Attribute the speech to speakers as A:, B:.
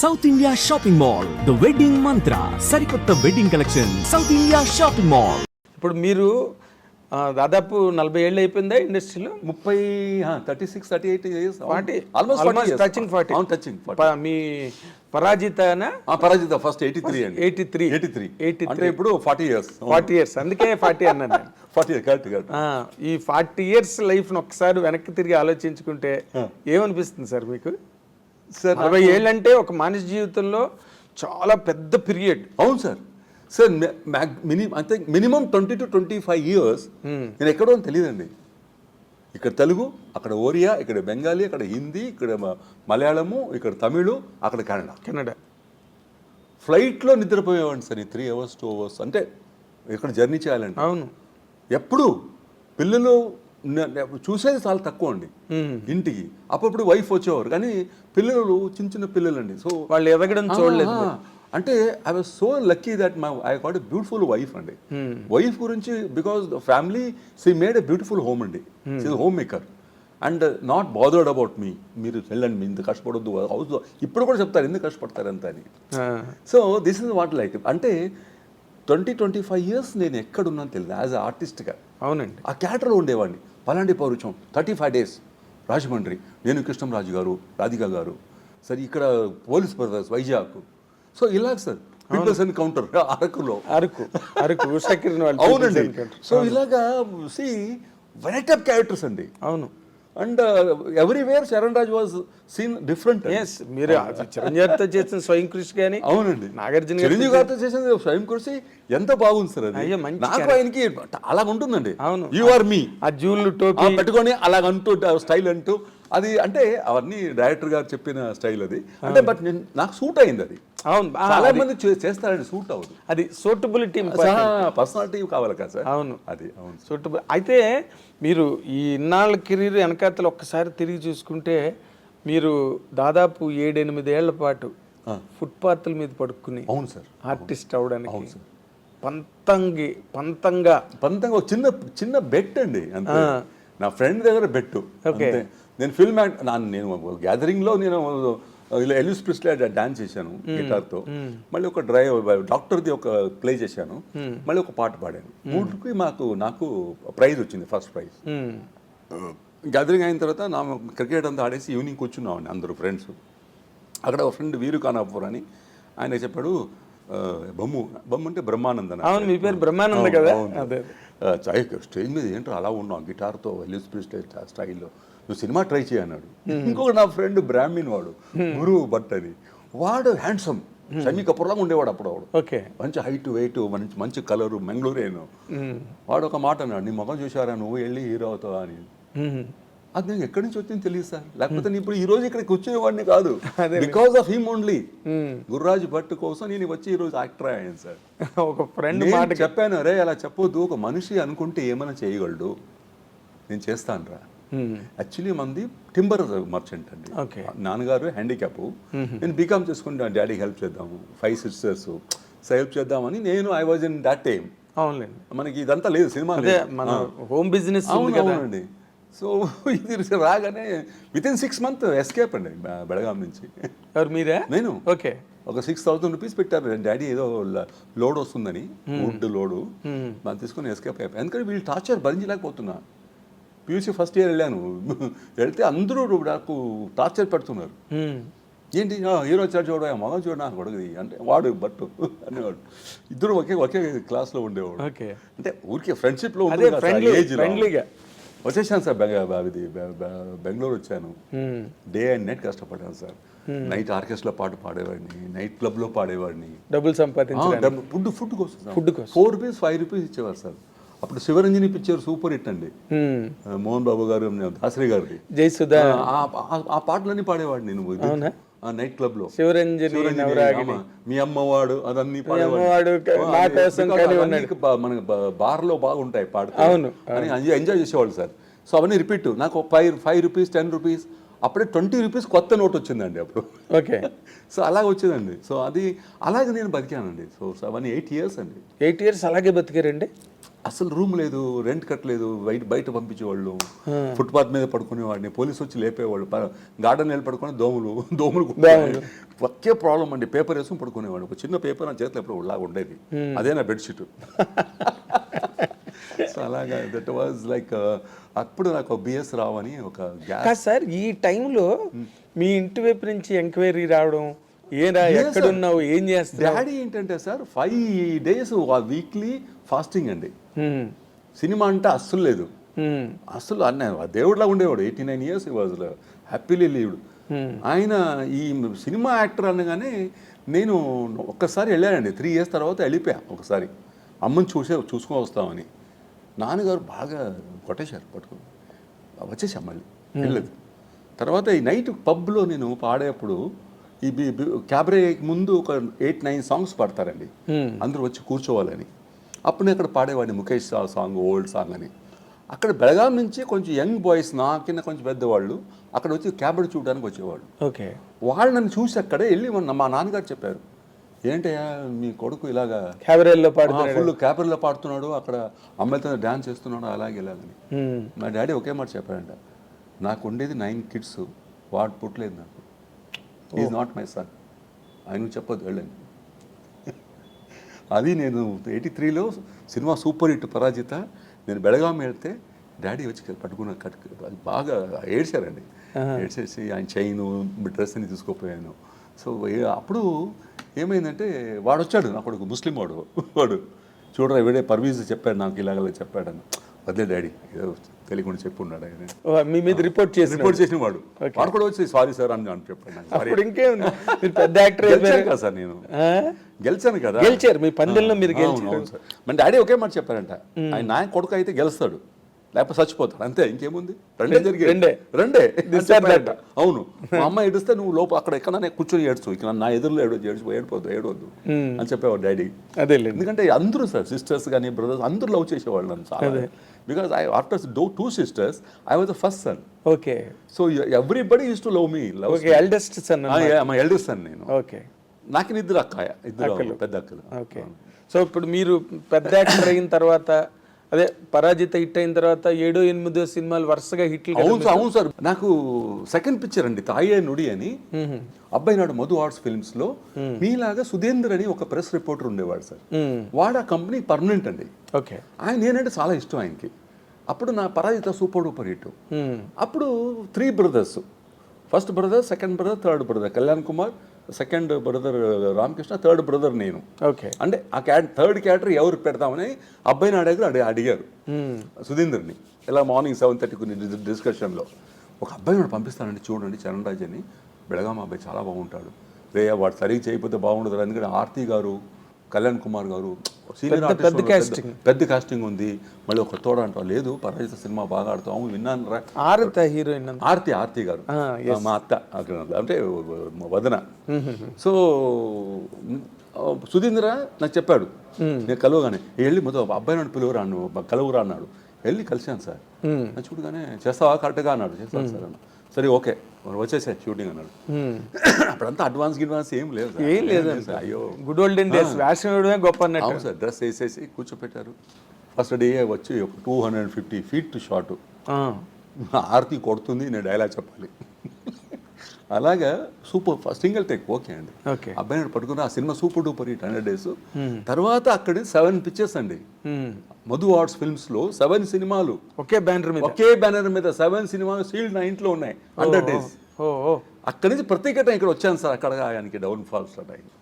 A: South India shopping mall the wedding mantra సరికొత్త wedding collection south India shopping mall
B: ఇప్పుడు మీరు దాదాపు నలభై ఏళ్ళు అయిపోయిందా ఇండస్ట్రీలో?
C: ముప్పై thirty six thirty eight years.
B: Forty?
C: Almost
B: touching forty
C: అవును టచింగ్
B: మీ పరాజితనా?
C: పరాజిత ఫస్ట్ ఎయిటీ త్రీ అండి.
B: Eighty three
C: eighty three
B: eighty
C: అంటే ఇప్పుడు ఫార్టీ ఇయర్స్
B: ఫార్టీ ఇయర్స్ అందుకే ఫార్టీ అన్నాను నేను.
C: ఫార్టీ కరెక్ట్ కరెక్ట్
B: ఆ, ఈ ఫార్టీ ఇయర్స్ లైఫ్ను ఒకసారి వెనక్కి తిరిగి ఆలోచించుకుంటే ఏమనిపిస్తుంది సార్ మీకు?
C: సార్
B: నలభై ఏళ్ళు అంటే ఒక మనిషి జీవితంలో చాలా పెద్ద పీరియడ్.
C: అవును సార్. సార్ మినిమం అంటే minimum twenty to twenty five years నేను ఎక్కడో అని తెలియదండి. ఇక్కడ తెలుగు అక్కడ ఒరియా ఇక్కడ బెంగాలీ అక్కడ హిందీ ఇక్కడ మలయాళము ఇక్కడ తమిళు అక్కడ కన్నడ.
B: కెనడా
C: ఫ్లైట్లో నిద్రపోయేవాడిని సార్ ఈ త్రీ అవర్స్ టూ అవర్స్. అంటే ఇక్కడ జర్నీ చేయాలండి
B: అవును.
C: ఎప్పుడు? పిల్లలు చూసేది చాలా తక్కువ అండి ఇంటికి. అప్పుడప్పుడు వైఫ్ వచ్చేవారు. కానీ పిల్లలు చిన్న చిన్న పిల్లలండి. సో
B: వాళ్ళు ఎదగడం చూడలేదు.
C: అంటే I was so lucky that my I got a beautiful wife అండి. వైఫ్ గురించి because the family she made a beautiful home అండి. Home. Maker and not bothered about me మీరు వెళ్ళండి. మీ ఇంత కష్టపడొద్దు. హౌస్ ఇప్పుడు కూడా చెప్తారు. ఎందుకు కష్టపడతారు అంత అని so this is what like అంటే ట్వంటీ ట్వంటీ ఫైవ్ ఇయర్స్ నేను ఎక్కడున్నాను తెలియదు. యాజ్ అ ఆర్టిస్ట్గా
B: అవునండి.
C: ఆ క్యాటర్లో ఉండేవాడిని. పలాంటి పౌరుషం థర్టీ ఫైవ్ డేస్ రాజమండ్రి నేను కృష్ణంరాజు గారు రాధిక గారు. సరే ఇక్కడ పోలీస్ బ్రదర్స్ వైజాగ్. సో ఇలాగ సార్. పీపుల్స్ ఎన్కౌంటర్ అరకులో.
B: అరకు అరకు
C: అవునండి. సో ఇలాగా సి వెరైటీ ఆఫ్ క్యారెక్టర్స్ అండి.
B: అవును.
C: And everywhere Charan Raj was seen different
B: yes మీరు అది చిరంజీవితో చేసిన స్వయం కృషి కానీ
C: అవునండి.
B: నాగార్జున
C: చిరంజీవి గారితో చేసిన స్వయం కృషి ఎంత బాగుంది సార్ అది. నాకు ఆయనకి అలాగ ఉంటుందండి
B: అవును.
C: యు ఆర్ మీ
B: ఆ జూళ్ళు టోపీ.
C: పెట్టుకొని అలాగ అంటూ స్టైల్ అంటూ అది అంటే అవన్నీ డైరెక్టర్ గారు చెప్పిన స్టైల్ అది. అంటే బట్ నేను నాకు సూట్ అయింది అది.
B: అవును.
C: చాలా మంది చే- చేస్తారండి సూట్ అవ్వదు.
B: అది సూటబిలిటీ
C: పర్సనాలిటీ కావాలి కదా సార్.
B: అవును.
C: అది అవును.
B: సూటబుల్ అయితే మీరు ఈ ఇన్నాళ్ళ కెరీర్ వెనకాతలు ఒక్కసారి తిరిగి చూసుకుంటే మీరు దాదాపు ఏడెనిమిదేళ్ళ పాటు ఫుట్పాత్ల మీద పడుకుని
C: అవును సార్.
B: ఆర్టిస్ట్ అవడానికి పంతంగి పంతంగా.
C: పంతంగా ఒక చిన్న చిన్న బెట్ అండి అంతే. నా ఫ్రెండ్ దగ్గర బెట్టు నేను ఫిల్మ్ యాక్ట్ నేను గ్యాదరింగ్లో నేను ఇలా ఎలిస్ ప్రిస్లే డాన్స్ చేశాను గిటార్తో మళ్ళీ ఒక డ్రైవర్ డాక్టర్ది ఒక ప్లే చేశాను. మళ్ళీ ఒక పాట పాడాను. మూడుకి మాకు నాకు ప్రైజ్ వచ్చింది ఫస్ట్ ప్రైజ్. గ్యాదరింగ్ అయిన తర్వాత నా క్రికెట్ అంతా ఆడేసి ఈవినింగ్ కూర్చున్నామండి అందరూ ఫ్రెండ్స్. అక్కడ ఒక ఫ్రెండ్ వీరు కానాపూర్ అని ఆయన చెప్పాడు బొమ్ము బొమ్ము అంటే బ్రహ్మానందన్?
B: అవును మీ పేరు బ్రహ్మానంద కదా. అదే
C: స్టేజ్ మీద ఏంటో అలా ఉన్నావు? గిటార్తో ఎలిస్ ప్రిస్లే స్టైల్లో. నువ్వు సినిమా ట్రై చేయి అన్నాడు. ఇంకొక నా ఫ్రెండ్ బ్రాహ్మిన్ వాడు గురువు భట్ అని వాడు హ్యాండ్సమ్. షమీ కపూర్లాగా ఉండేవాడు అప్పుడు వాడు.
B: ఓకే.
C: మంచి హైట్ వెయిట్ మంచి మంచి కలరు మంగళూరేను వాడు ఒక మాట అన్నాడు నీ ముఖం చూసారా నువ్వు? వెళ్ళి హీరో అవుతావా? అని. అది నాకు ఎక్కడి నుంచి వచ్చింది తెలియదు సార్. లేకపోతే నేను ఇప్పుడు ఈ రోజు ఇక్కడికి వచ్చేవాడిని కాదు. Because of him only Gurraju Bhat కోసం నేను వచ్చి ఈ రోజు యాక్టర్ అయ్యాను సార్.
B: ఒక ఫ్రెండ్ మాట
C: చెప్పాను అరే అలా చెప్పొద్దు. ఒక మనిషి అనుకుంటే ఏమైనా చేయగలడు? నేను చేస్తాను రా. యాక్చువల్లీ మంది టింబర్ మర్చెంట్ అండి. నాన్నగారు హ్యాండిక్యాప్ నేను బీకామ్ చేసుకుంటాను డాడీకి హెల్ప్ చేద్దాము. ఫైవ్ సిస్టర్స్ హెల్ప్ చేద్దామని నేను I was in that time
B: అవునులేండి.
C: మనకి ఇదంతా లేదు సినిమా
B: మన హోమ్ బిజినెస్
C: అవునండి సో ఇది రాగానే with in six month escape అండి బె- బెళగాం నుంచి.
B: ఎవరు మీరే?
C: నేను.
B: ఓకే.
C: ఒక సిక్స్ థౌసండ్ రూపీస్ పెట్టారు. డాడీ ఏదో లోడ్ వస్తుందని వుడ్ లోడు. దాన్ని తీసుకుని ఎస్కేప్ అయిపోయి. ఎందుకంటే వీళ్ళు టార్చర్ భరించలేకపోతున్నా. పీయూసీ ఫస్ట్ ఇయర్ వెళ్ళాను. వెళ్తే అందరూ నాకు టార్చర్ పెడుతున్నారు. ఏంటి? హీరో వచ్చాడు చూడ మగ చూడ నాకు కొడుకుది అంటే వాడు బట్టు అనేవాడు. ఇద్దరు ఒకే ఒకే క్లాస్లో ఉండేవాడు
B: ఓకే.
C: అంటే ఊరికే ఫ్రెండ్షిప్లో
B: friendlyగా.
C: వచ్చేసాను సార్ బెంగ ఇది బెంగళూరు వచ్చాను. డే అండ్ నైట్ కష్టపడ్డాను సార్. నైట్ ఆర్కెస్ట్రా పాట పాడేవాడిని నైట్ క్లబ్లో పాడేవాడిని.
B: డబ్బులు సంపాదించడానికి.
C: ఫుడ్ ఫుడ్ కోసం
B: కోసం.
C: ఫోర్ రూపీస్ ఫైవ్ రూపీస్ ఇచ్చేవారు సార్. అప్పుడు శివరంజని పిక్చర్ సూపర్ హిట్ అండి. మోహన్ బాబు గారు దాసరి గారిది.
B: జయసుధా
C: ఆ పాటలన్నీ పాడేవాడిని నేను. నైట్ క్లబ్లో.
B: శివరంజని
C: మీ అమ్మవాడు అదన్నీ
B: అమ్మవాడు నా కోసం
C: బార్లో బాగుంటాయి పాడితే.
B: అవును,
C: అని ఎంజాయ్ ఎంజాయ్ చేసేవాళ్ళు సార్. సో అవన్నీ రిపీట్ నాకు five five rupees ten rupees అప్పుడే ట్వంటీ రూపీస్ కొత్త నోట్ వచ్చిందండి అప్పుడు.
B: ఓకే.
C: సో అలాగ వచ్చేదండి. సో అది అలాగే నేను బతికానండి. సో అవన్నీ ఎయిట్ ఇయర్స్ అండి.
B: ఎయిట్ ఇయర్స్ అలాగే బతికారండి?
C: అసలు రూమ్ లేదు రెంట్ కట్టలేదు బయట బయట పంపించేవాళ్ళు ఫుట్పాత్ మీద పడుకునేవాడిని పోలీసు వచ్చి లేపేవాళ్ళు గార్డెన్ వెళ్ళి పడుకొని దోమలు దోమలు. ఒకే ప్రాబ్లం అండి పేపర్ వేసుకుని పడుకునేవాడు. ఒక చిన్న పేపర్ నా చేతిలో ఎప్పుడు లాగా ఉండేది. అదే నా బెడ్షీట్ సో అలాగా దట్ వాజ్ లైక్ అప్పుడు నాకు బిఎస్ రావు అని ఒక గ్యాస్
B: సార్ ఈ టైంలో మీ ఇంటి వైపు నుంచి ఎంక్వైరీ రావడం ఏరా ఎక్కడున్నావు ఏం చేస్తున్నావు?
C: డాడీ ఏంటంటే sir five days weekly fasting అండి. సినిమా అంటే అస్సలు లేదు. అసలు అన్న దేవుడిలా ఉండేవాడు. Eighty nine years was happily lived ఆయన ఈ సినిమా యాక్టర్ అనగానే నేను ఒక్కసారి వెళ్ళానండి. త్రీ ఇయర్స్ తర్వాత వెళ్ళిపోయా ఒకసారి. అమ్మని చూసే చూసుకొని వస్తామని. నాన్నగారు బాగా కొట్టేశారు పట్టుకుని వచ్చేసాం మళ్ళీ. వెళ్ళలేదు తర్వాత ఈ నైట్ పబ్లో నేను పాడేటప్పుడు ఈ క్యాబరే ముందు ఒక ఎయిట్ నైన్ సాంగ్స్ పాడతారండి. అందరూ వచ్చి కూర్చోవాలని. అప్పుడు నేను అక్కడ పాడేవాడిని ముఖేష్ సాంగ్ ఓల్డ్ సాంగ్ అని. అక్కడ బెళగాం నుంచి కొంచెం యంగ్ బాయ్స్ నా కింద కొంచెం పెద్దవాళ్ళు అక్కడ వచ్చి క్యాబరే చూడడానికి వచ్చేవాళ్ళు.
B: ఓకే.
C: వాళ్ళు నన్ను చూసి అక్కడే వెళ్ళి మొన్న మా నాన్నగారు చెప్పారు ఏంటయ్యా మీ కొడుకు ఇలాగా
B: క్యాబరేల్లో పాడుతున్నాడు.
C: ఫుల్ క్యాబర్లో పాడుతున్నాడు అక్కడ అమ్మాయితో డ్యాన్స్ చేస్తున్నాడు అలాగే
B: హ్మ్.
C: మా డాడీ ఒకే మాట చెప్పాడంట నాకు ఉండేది నైన్ కిడ్స్ వాడు పుట్టలేదు నాకు. ఈజ్ నాట్ మై సన్ ఆయన చెప్పొద్దు వెళ్ళండి. అది నేను ఎయిటీ త్రీలో సినిమా సూపర్ హిట్ పరాజిత. నేను బెళగాం వెళ్తే డాడీ వచ్చి పట్టుకున్న కట్ బాగా ఏడ్చారండి. ఏడ్చేసి ఆయన చైను డ్రెస్ని తీసుకుపోయాను. సో అప్పుడు ఏమైందంటే వాడు వచ్చాడు నా కొడుకు ముస్లిం వాడు. వాడు చూడరా ఎవడే పర్వీజ్ చెప్పాడు నాకు ఇలాగ చెప్పాడని. వదిలే డాడీ తెలియకుండా చెప్పున్నాడు ఆయన.
B: మీ మీద రిపోర్ట్ చేసి
C: రిపోర్ట్ చేసిన వాడు వాడు కూడా వచ్చి సారీ సార్ అని అని చెప్పాడు
B: మీరు పెద్ద యాక్టర్
C: గెలిచాను కదా సార్ నేను. గెలిచాను కదా.
B: గెలిచారు. మీ పందెంలో మీరు గెలిచారు.
C: మన డాడీ ఒకే మాట చెప్పారంట. ఆయన నా కొడుకు అయితే గెలుస్తాడు. లేకపోతే చచ్చిపోతాడు. అంతే ఇంకేముంది? రెండే జరిగి
B: రెండే.
C: రెండే. అవును. మా అమ్మ ఏడుస్తే నువ్వు లోపల అక్కడ ఎక్కడ కూర్చొని ఏడ్చు ఇక్కడ నా ఎదురులో ఏడు ఏడ్చు ఏడిపోద్దు ఏడవద్దు అని చెప్పేవాడు డాడీ.
B: అదేలేండి
C: ఎందుకంటే అందరూ సార్ సిస్టర్స్ కానీ బ్రదర్స్ అందరూ లవ్ చేసేవాళ్ళు నన్ను చాలా. Because I after do two sisters I was the first son
B: okay.
C: So everybody used to love me love
B: eldest son
C: మా ఎల్డర్ సన్ నేను.
B: ఓకే.
C: నాకు ఇద్దరు అక్కాయ ఇద్దరు పెద్ద అక్కలు.
B: ఓకే. సో ఇప్పుడు మీరు పెద్ద యాక్టర్ అయిన తర్వాత అదే పరాజిత హిట్ అయిన తర్వాత ఏడో ఎనిమిదో సినిమాలు వరుసగా హిట్లు కదా.
C: అవును సార్ అవును సార్. నాకు సెకండ్ పిక్చర్ అండి తాయే నుడి అని. అబ్బాయి నాడు మధు ఆర్ట్స్ ఫిల్మ్స్లో మీలాగా సుధేందర్ అని ఒక ప్రెస్ రిపోర్టర్ ఉండేవాడు సార్. వాడు ఆ కంపెనీ పర్మనెంట్ అండి.
B: ఓకే.
C: ఆయన నేనంటే చాలా ఇష్టం ఆయనకి. అప్పుడు నా పరాజిత సూపర్ డూపర్ హిట్. అప్పుడు three brothers first brother second brother third brother Kalyan Kumar second brother Ramakrishna third brother నేను.
B: ఓకే
C: అంటే ఆ క్యాట్ థర్డ్ క్యాటర్ ఎవరు పెడతామని అబ్బాయిని అడిగారు అడి అడిగారు. సుధీందర్ని. ఇలా మార్నింగ్ సెవెన్ థర్టీకి డిస్కషన్లో ఒక అబ్బాయి వాడు పంపిస్తానండి చూడండి చరణ్ రాజ్ అని బెళగాం అబ్బాయి చాలా బాగుంటాడు. రే వాడు సరిగ్గా చేయకపోతే బాగుండదు ఎందుకంటే ఆర్తి గారు కళ్యాణ్ కుమార్ గారు సీనియర్
B: పెద్ద- పెద్ద casting.
C: పెద్ద కాస్టింగ్ ఉంది. మళ్ళీ ఒక తోడ అంటావు లేదు పరాజిత సినిమా బాగా అవును విన్నాను రా.
B: ఆరుత హీరోయిన్
C: ఆర్తి ఆర్తి గారు. మా అత్త అంటే వదన. సో సుధీంద్ర నాకు చెప్పాడు. నేను కలవగానే వెళ్ళి మొదలు అబ్బాయి నాడు పిలువరా కలవరా అన్నాడు. వెళ్ళి కలిశాను సార్. చూడగానే చేస్తావా? కరెక్ట్గా? అన్నాడు. చేస్తాను సార్ అన్న సరే ఓకే. మరి వచ్చేసా షూటింగ్ అన్నాడు. అప్పుడంతా అడ్వాన్స్ గిడ్వాన్స్ ఏం లేదు.
B: ఏం లేదు
C: అయ్యో.
B: గుడ్ ఓల్డెన్ డేస్ వేషం గొప్ప అన్నట్టు.
C: సార్ డ్రెస్ వేసేసి కూర్చోపెట్టారు. ఫస్ట్ డే వచ్చి ఒక two hundred fifty feet short. Aarti కొడుతుంది నేను డైలాగ్ చెప్పాలి. అలాగా సూపర్ సింగిల్ టేక్ ఓకే అండి.
B: ఓకే.
C: అబ్బాయి పట్టుకున్న ఆ cinema super duper hit hundred days. తర్వాత అక్కడ సెవెన్ పిక్చర్స్ అండి. మధు ఆర్ట్స్ ఫిల్మ్స్లో సెవెన్ సినిమాలు.
B: ఒకే బ్యానర్ మీద?
C: ఒకే బ్యానర్ మీద సెవెన్ సినిమాలు సీల్డ్ నా ఇంట్లో ఉన్నాయి హండ్రెడ్ డేస్. అక్కడి నుంచి ప్రత్యేకత ఇక్కడ వచ్చాను సార్ అక్కడ ఆయనకి డౌన్ ఫాల్ స్టార్ట్ అయింది